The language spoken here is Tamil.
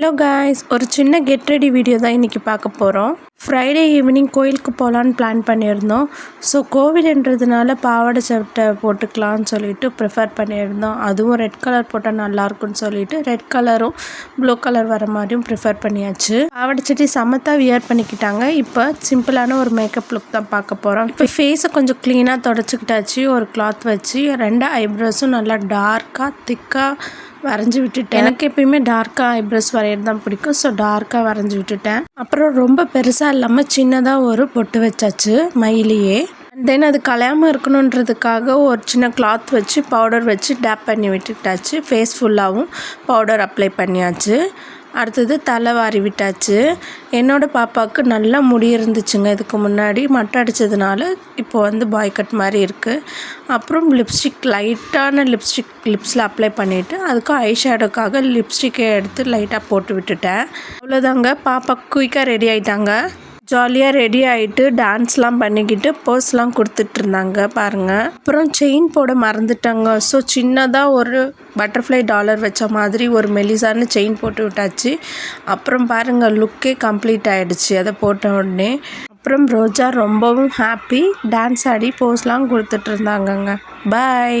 ஹலோ காய்ஸ் ஒரு சின்ன கெட் ரெடி வீடியோ தான் இன்றைக்கி பார்க்க போகிறோம் ஃப்ரைடே ஈவினிங் கோயிலுக்கு போகலான்னு பிளான் பண்ணியிருந்தோம். ஸோ கோவிலுன்றதுனால பாவாடை சட்டை போட்டுக்கலான்னு சொல்லிட்டு ப்ரிஃபர் பண்ணியிருந்தோம். அதுவும் ரெட் கலர் போட்டால் நல்லாயிருக்குன்னு சொல்லிட்டு ரெட் கலரும் ப்ளூ கலர் வர மாதிரியும் ப்ரிஃபர் பண்ணியாச்சு. பாவாடை சட்டி சமத்தாக வியர் பண்ணிக்கிட்டாங்க. இப்போ சிம்பிளான ஒரு மேக்கப் லுக் தான் பார்க்க போகிறோம் இப்போ ஃபேஸை கொஞ்சம் க்ளீனாக தொடச்சிக்கிட்டாச்சு. ஒரு கிளாத் வச்சு ரெண்டு ஐப்ரோஸும் நல்லா டார்க்காக திக்காக வரைஞ்சி விட்டுட்டேன். எனக்கு எப்பயுமே டார்க்காக ஐப்ரோஸ் வரைகிறது தான் பிடிக்கும். ஸோ டார்க்காக வரைஞ்சி விட்டுட்டேன். அப்புறம் ரொம்ப பெருசாக இல்லாமல் சின்னதாக ஒரு பொட்டு வச்சாச்சு மயிலையே. தென் அது கலையாமல் இருக்கணுன்றதுக்காக ஒரு சின்ன கிளாத் வச்சு பவுடர் வச்சு டேப் பண்ணி விட்டுட்டாச்சு. ஃபேஸ் ஃபுல்லாகவும் பவுடர் அப்ளை பண்ணியாச்சு. அடுத்தது தலை வாரி விட்டாச்சு. என்னோடய பாப்பாவுக்கு நல்லா முடி இருந்துச்சுங்க. இதுக்கு முன்னாடி மட்டை அடித்ததுனால இப்போ வந்து பாய் கட் மாதிரி இருக்குது அப்புறம் லிப்ஸ்டிக் லைட்டான லிப்ஸ்டிக் லிப்ஸில் அப்ளை பண்ணிவிட்டு அதுக்கு ஐ ஷேடோக்காக லிப்ஸ்டிக்கை எடுத்து லைட்டாக போட்டு விட்டுட்டேன். அவ்வளோதாங்க பாப்பா குயிக்காக ரெடி ஆகிட்டாங்க ஜாலியாக ரெடி ஆகிட்டு டான்ஸ்லாம் பண்ணிக்கிட்டு போஸ்லாம் கொடுத்துட்ருந்தாங்க பாருங்கள் அப்புறம் செயின் போட மறந்துட்டாங்க. ஸோ சின்னதாக ஒரு பட்டர்ஃப்ளை டாலர் வச்ச மாதிரி ஒரு மெலிசான செயின் போட்டு விட்டாச்சு. அப்புறம் பாருங்கள் லுக்கே கம்ப்ளீட் ஆகிடுச்சு அதை போட்ட உடனே. அப்புறம் ரோஜா ரொம்பவும் ஹாப்பி டான்ஸ் ஆடி போஸ்லாம் கொடுத்துட்ருந்தாங்கங்க. பாய்